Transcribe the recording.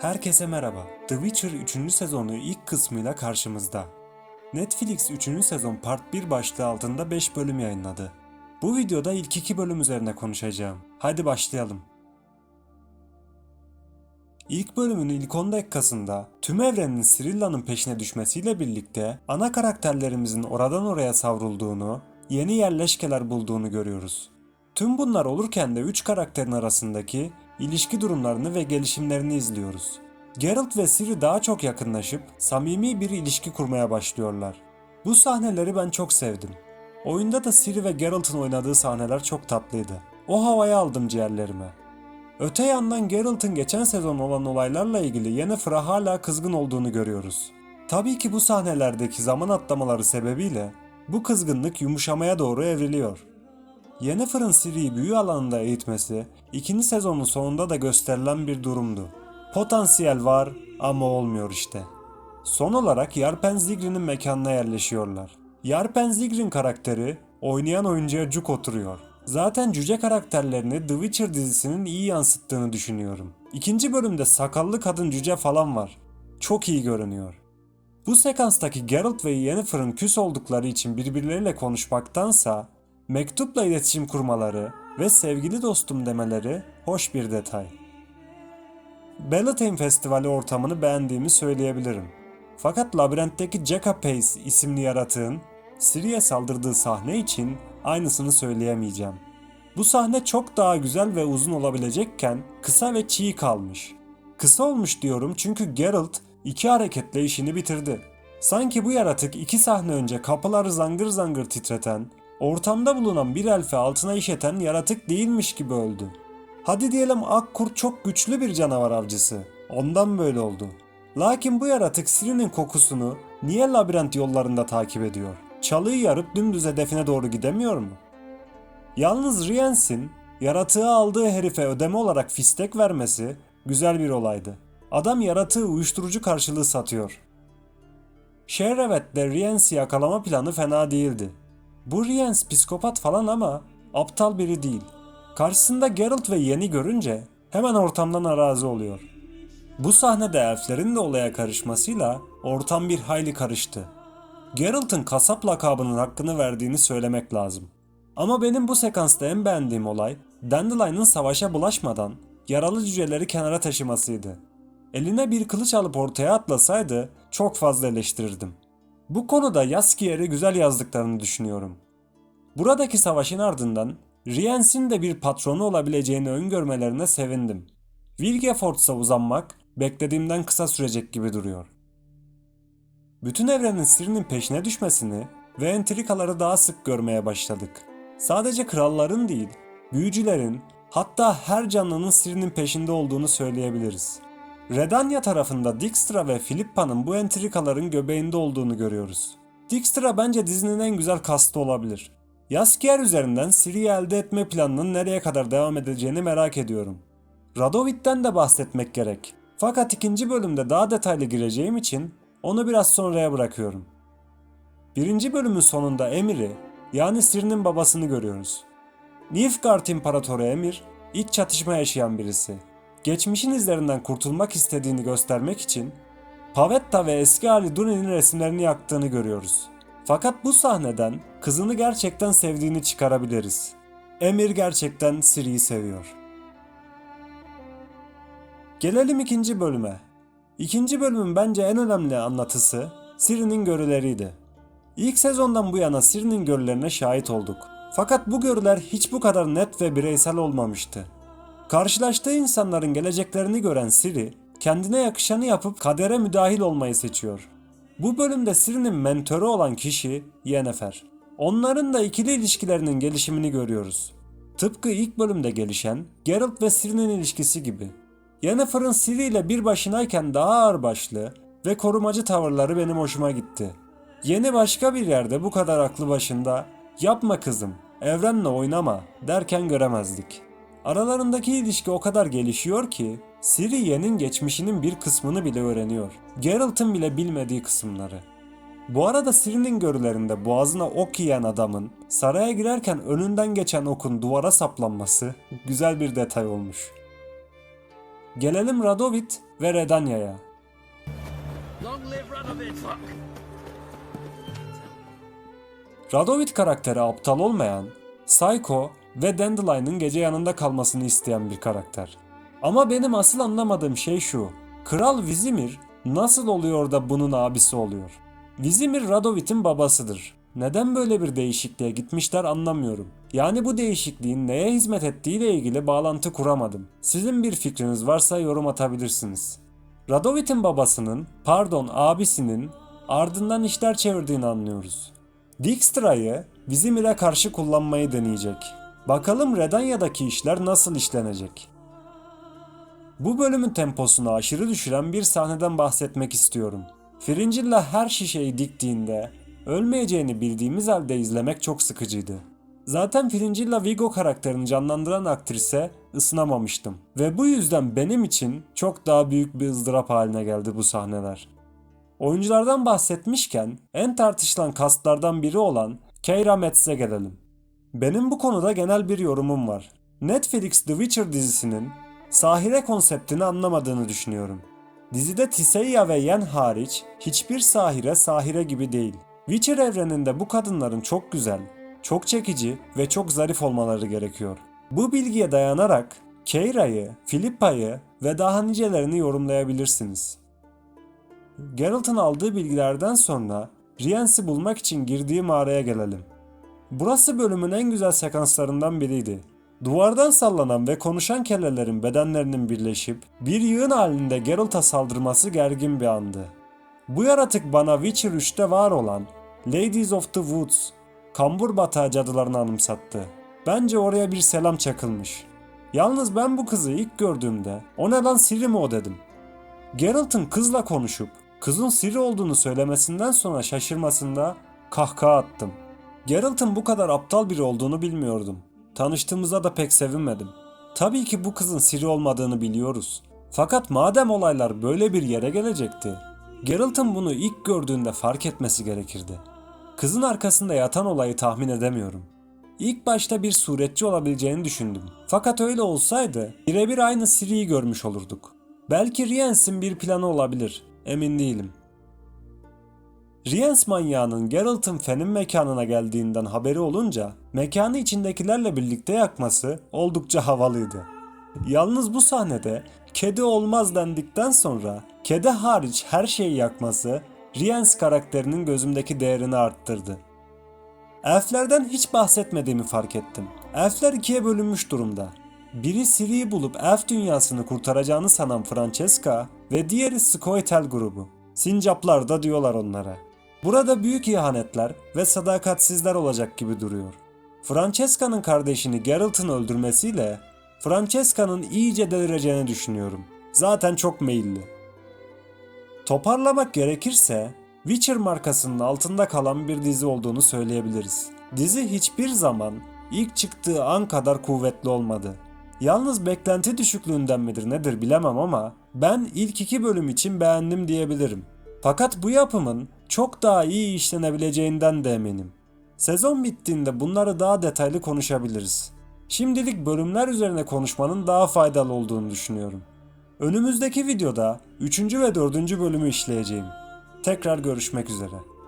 Herkese merhaba. The Witcher 3. sezonu ilk kısmıyla karşımızda. Netflix 3. sezon Part 1 başlığı altında 5 bölüm yayınladı. Bu videoda ilk 2 bölüm üzerine konuşacağım. Hadi başlayalım. İlk bölümün ilk 10 dakikasında tüm evrenin Cyrilla'nın peşine düşmesiyle birlikte ana karakterlerimizin oradan oraya savrulduğunu, yeni yerleşkeler bulduğunu görüyoruz. Tüm bunlar olurken de 3 karakterin arasındaki ilişki durumlarını ve gelişimlerini izliyoruz. Geralt ve Ciri daha çok yakınlaşıp samimi bir ilişki kurmaya başlıyorlar. Bu sahneleri ben çok sevdim. Oyunda da Ciri ve Geralt'ın oynadığı sahneler çok tatlıydı. O havayı aldım ciğerlerime. Öte yandan Geralt'ın geçen sezon olan olaylarla ilgili Yennefer'a hala kızgın olduğunu görüyoruz. Tabii ki bu sahnelerdeki zaman atlamaları sebebiyle bu kızgınlık yumuşamaya doğru evriliyor. Yennefer'ın Ciri'yi büyü alanında eğitmesi ikinci sezonun sonunda da gösterilen bir durumdu. Potansiyel var ama olmuyor işte. Son olarak Yarpen Zigrin'in mekanına yerleşiyorlar. Yarpen Zigrin karakteri oynayan oyuncuya cuk oturuyor. Zaten cüce karakterlerini The Witcher dizisinin iyi yansıttığını düşünüyorum. İkinci bölümde sakallı kadın cüce falan var. Çok iyi görünüyor. Bu sekanstaki Geralt ve Yennefer'ın küs oldukları için birbirleriyle konuşmaktansa mektupla iletişim kurmaları ve sevgili dostum demeleri hoş bir detay. Bellatane Festivali ortamını beğendiğimi söyleyebilirim. Fakat labirentteki Jacka Pace isimli yaratığın Ciri'ye saldırdığı sahne için aynısını söyleyemeyeceğim. Bu sahne çok daha güzel ve uzun olabilecekken kısa ve çiğ kalmış. Kısa olmuş diyorum çünkü Geralt iki hareketle işini bitirdi. Sanki bu yaratık iki sahne önce kapıları zangır zangır titreten, ortamda bulunan bir elfe altına işeten yaratık değilmiş gibi öldü. Hadi diyelim Akkurt çok güçlü bir canavar avcısı. Ondan böyle oldu. Lakin bu yaratık Ciri'nin kokusunu niye labirent yollarında takip ediyor? Çalıyı yarıp dümdüz hedefine doğru gidemiyor mu? Yalnız Rience'in yaratığı aldığı herife ödeme olarak fistek vermesi güzel bir olaydı. Adam yaratığı uyuşturucu karşılığı satıyor. Şehrevet'te Rience'i yakalama planı fena değildi. Bu Rience psikopat falan ama aptal biri değil. Karşısında Geralt ve Yen'i görünce hemen ortamdan arazi oluyor. Bu sahnede elflerin de olaya karışmasıyla ortam bir hayli karıştı. Geralt'ın kasap lakabının hakkını verdiğini söylemek lazım. Ama benim bu sekansta en beğendiğim olay Dandelion'ın savaşa bulaşmadan yaralı cüceleri kenara taşımasıydı. Eline bir kılıç alıp ortaya atlasaydı çok fazla eleştirirdim. Bu konuda Yaskier'i güzel yazdıklarını düşünüyorum. Buradaki savaşın ardından Rience'in de bir patronu olabileceğini öngörmelerine sevindim. Vilgefortz'a uzanmak beklediğimden kısa sürecek gibi duruyor. Bütün evrenin sirinin peşine düşmesini ve entrikaları daha sık görmeye başladık. Sadece kralların değil, büyücülerin, hatta her canlının sirinin peşinde olduğunu söyleyebiliriz. Redanya tarafında Dijkstra ve Filippa'nın bu entrikaların göbeğinde olduğunu görüyoruz. Dijkstra bence dizinin en güzel kastı olabilir. Yaskier üzerinden Ciri'yi elde etme planının nereye kadar devam edeceğini merak ediyorum. Radovit'ten de bahsetmek gerek. Fakat ikinci bölümde daha detaylı gireceğim için onu biraz sonraya bırakıyorum. Birinci bölümün sonunda Emir'i, yani Ciri'nin babasını görüyoruz. Nilfgaard İmparatoru Emir, iç çatışma yaşayan birisi. Geçmişin izlerinden kurtulmak istediğini göstermek için Pavetta ve eski hali Durin'in resimlerini yaktığını görüyoruz. Fakat bu sahneden kızını gerçekten sevdiğini çıkarabiliriz. Emir gerçekten Ciri'yi seviyor. Gelelim ikinci bölüme. İkinci bölümün bence en önemli anlatısı Ciri'nin görüleriydi. İlk sezondan bu yana Ciri'nin görülerine şahit olduk. Fakat bu görüler hiç bu kadar net ve bireysel olmamıştı. Karşılaştığı insanların geleceklerini gören Ciri, kendine yakışanı yapıp kadere müdahil olmayı seçiyor. Bu bölümde Ciri'nin mentörü olan kişi Yennefer. Onların da ikili ilişkilerinin gelişimini görüyoruz. Tıpkı ilk bölümde gelişen Geralt ve Ciri'nin ilişkisi gibi. Yennefer'ın Ciri ile bir başınayken daha ağırbaşlı ve korumacı tavırları benim hoşuma gitti. Yeni başka bir yerde bu kadar aklı başında yapma kızım, evrenle oynama derken göremezdik. Aralarındaki ilişki o kadar gelişiyor ki Ciri Yen'in geçmişinin bir kısmını bile öğreniyor. Geralt'ın bile bilmediği kısımları. Bu arada Ciri'nin görülerinde boğazına ok yiyen adamın saraya girerken önünden geçen okun duvara saplanması güzel bir detay olmuş. Gelelim Radovit ve Redanya'ya. Radovit karakteri aptal olmayan, Psycho ve Dandelion'ın gece yanında kalmasını isteyen bir karakter. Ama benim asıl anlamadığım şey şu. Kral Vizimir nasıl oluyor da bunun abisi oluyor? Vizimir Radovit'in babasıdır. Neden böyle bir değişikliğe gitmişler anlamıyorum. Yani bu değişikliğin neye hizmet ettiğiyle ilgili bağlantı kuramadım. Sizin bir fikriniz varsa yorum atabilirsiniz. Radovit'in babasının, pardon abisinin ardından işler çevirdiğini anlıyoruz. Dijkstra'yı Vizimir'e karşı kullanmayı deneyecek. Bakalım Redanya'daki işler nasıl işlenecek? Bu bölümün temposunu aşırı düşüren bir sahneden bahsetmek istiyorum. Fringilla her şişeyi diktiğinde ölmeyeceğini bildiğimiz halde izlemek çok sıkıcıydı. Zaten Fringilla Vigo karakterini canlandıran aktrise ısınamamıştım. Ve bu yüzden benim için çok daha büyük bir ızdırap haline geldi bu sahneler. Oyunculardan bahsetmişken en tartışılan kastlardan biri olan Keira Metz'e gelelim. Benim bu konuda genel bir yorumum var. Netflix The Witcher dizisinin sahire konseptini anlamadığını düşünüyorum. Dizide Tisseia ve Yen hariç hiçbir sahire sahire gibi değil. Witcher evreninde bu kadınların çok güzel, çok çekici ve çok zarif olmaları gerekiyor. Bu bilgiye dayanarak Keira'yı, Filippa'yı ve daha nicelerini yorumlayabilirsiniz. Geralt'ın aldığı bilgilerden sonra Rience'i bulmak için girdiği mağaraya gelelim. Burası bölümün en güzel sekanslarından biriydi. Duvardan sallanan ve konuşan kellelerin bedenlerinin birleşip bir yığın halinde Geralt'a saldırması gergin bir andı. Bu yaratık bana Witcher 3'te var olan Ladies of the Woods, kambur batağı cadılarını anımsattı. Bence oraya bir selam çakılmış. Yalnız ben bu kızı ilk gördüğümde o ne lan Siri mi o dedim. Geralt'ın kızla konuşup kızın Siri olduğunu söylemesinden sonra şaşırmasında kahkaha attım. Geralt'ın bu kadar aptal biri olduğunu bilmiyordum. Tanıştığımızda da pek sevinmedim. Tabii ki bu kızın Siri olmadığını biliyoruz. Fakat madem olaylar böyle bir yere gelecekti, Geralt'ın bunu ilk gördüğünde fark etmesi gerekirdi. Kızın arkasında yatan olayı tahmin edemiyorum. İlk başta bir suretçi olabileceğini düşündüm. Fakat öyle olsaydı birebir aynı Siri'yi görmüş olurduk. Belki Rience'in bir planı olabilir. Emin değilim. Rience manyağının Geralt'ın Fen'in mekanına geldiğinden haberi olunca mekanı içindekilerle birlikte yakması oldukça havalıydı. Yalnız bu sahnede kedi olmaz dendikten sonra kedi hariç her şeyi yakması Rience karakterinin gözümdeki değerini arttırdı. Elflerden hiç bahsetmediğimi fark ettim. Elfler ikiye bölünmüş durumda. Biri Ciri'yi bulup elf dünyasını kurtaracağını sanan Francesca ve diğeri Scoia'tael grubu. Sincaplar da diyorlar onlara. Burada büyük ihanetler ve sadakatsizler olacak gibi duruyor. Francesca'nın kardeşini Geralt'ın öldürmesiyle Francesca'nın iyice delireceğini düşünüyorum. Zaten çok meyilli. Toparlamak gerekirse Witcher markasının altında kalan bir dizi olduğunu söyleyebiliriz. Dizi hiçbir zaman ilk çıktığı an kadar kuvvetli olmadı. Yalnız beklenti düşüklüğünden midir nedir bilemem ama ben ilk iki bölüm için beğendim diyebilirim. Fakat bu yapımın çok daha iyi işlenebileceğinden de eminim. Sezon bittiğinde bunları daha detaylı konuşabiliriz. Şimdilik bölümler üzerine konuşmanın daha faydalı olduğunu düşünüyorum. Önümüzdeki videoda 3. ve 4. bölümü işleyeceğim. Tekrar görüşmek üzere.